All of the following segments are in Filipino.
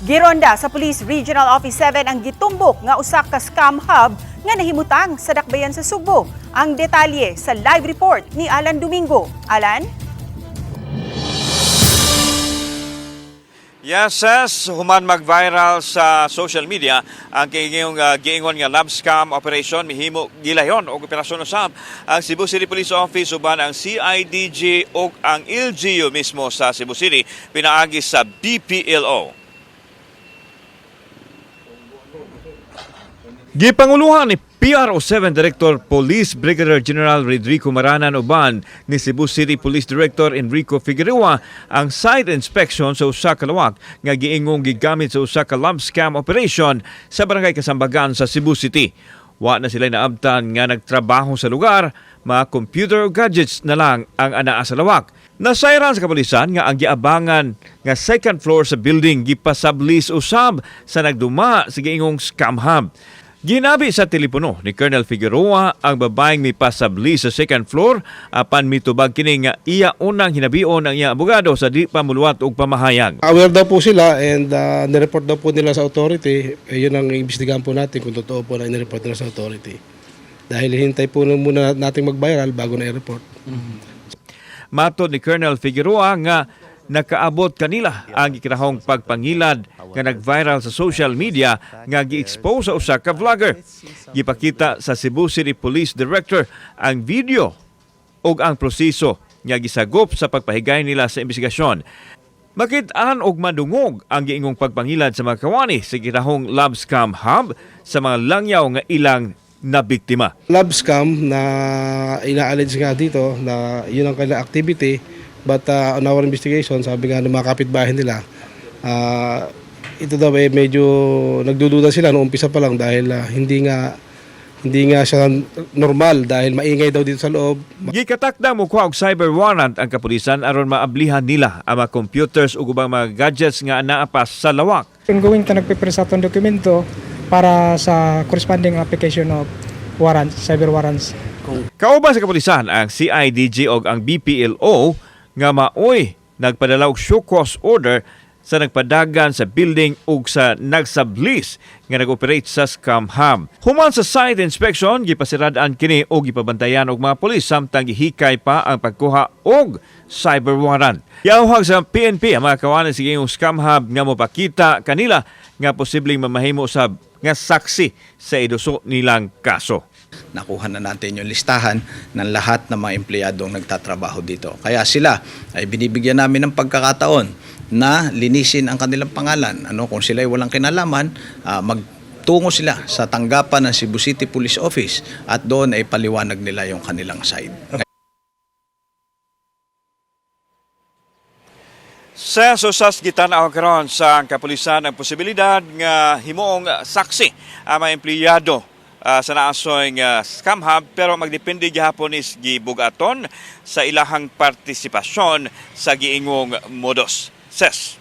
Gironda sa Police Regional Office 7 ang gitumbok nga usa ka scam hub nga nahimutang sa dakbayan sa Subo. Ang detalye sa live report ni Alan Domingo. Alan? Yes, yes, human mag-viral sa social media ang kayong uh, giingon nga lab scam operation mihimo gilayon og operasyon usab ang Cebu City Police Office uban ang CIDG ug ang LGU mismo sa Cebu City pinaagi sa BPLO. Gipanguluhan ni PRO7 Director Police Brigadier General Rodrigo Maranan Uban ni Cebu City Police Director Enrico Figueroa ang site inspection sa usa ka lawak nga giingong gigamit sa usa ka lab scam operation sa barangay Kasambagan sa Cebu City. Wa na sila naabtan nga nagtrabaho sa lugar, mga computer gadgets na lang ang anaa sa lawak. Nasayran sa kapulisan nga ang giabangan nga second floor sa building gipasablis usab sa nagduma sa giingong scam hub. Ginabi sa telepono ni Colonel Figueroa ang babaeng may pasabli sa second floor apan mitubag kini nga iya unang hinabion ang iya abogado sa di pamuluwat og pamahayag. Aware daw po sila and uh, nireport daw po nila sa authority. Eh, yun ang imbestigahan po natin kung totoo po na inireport nila sa authority. Dahil hintay po na muna nating mag-viral bago na i-report. Matod ni Colonel Figueroa nga nakaabot kanila ang ikinahong pagpangilad nga nag-viral sa social media nga gi-expose sa usa ka vlogger. Gipakita sa Cebu City Police Director ang video ug ang proseso nga gisagop sa pagpahigay nila sa investigasyon. Makit-an og madungog ang giingong pagpangilad sa mga kawani sa ginahong lab scam hub sa mga langyaw nga ilang na biktima. Lab scam na ina-allege nga dito na yun ang kanilang activity but uh, on our investigation, sabi nga ng mga kapitbahay nila, uh, ito daw eh medyo nagdududa sila noong umpisa pa lang dahil uh, hindi nga hindi nga siya normal dahil maingay daw dito sa loob. Gikatakda mo og cyber warrant ang kapulisan aron maablihan nila ang mga computers ug ubang mga gadgets nga naapas sa lawak. Ongoing ta nagpipresa itong dokumento para sa corresponding application of warrants, cyber warrants. Kauban sa kapulisan ang CIDG ug ang BPLO nga maoy nagpadala og show cause order sa nagpadagan sa building ug sa nagsablis nga nag-operate sa scam hub. Human sa site inspection, gipasiradaan kini og gipabantayan og mga pulis samtang gihikay pa ang pagkuha og cyber warrant. Yawhag sa PNP ang mga kawanan sa gayong scam hub nga mopakita kanila nga posibleng mamahimo sa nga saksi sa iduso nilang kaso. nakuha na natin yung listahan ng lahat ng mga empleyadong nagtatrabaho dito. Kaya sila ay binibigyan namin ng pagkakataon na linisin ang kanilang pangalan. Ano kung sila ay walang kinalaman, ah, magtungo sila sa tanggapan ng Cebu City Police Office at doon ay paliwanag nila yung kanilang side. Sa susas gitanaw karon sa kapulisan ang posibilidad nga himuong saksi ang mga empleyado ah, sa naasoy nga scam hub pero magdepende gihapon is gibugaton sa ilahang partisipasyon sa giingong modos. Ses.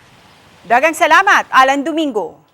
Dagang salamat, Alan Domingo.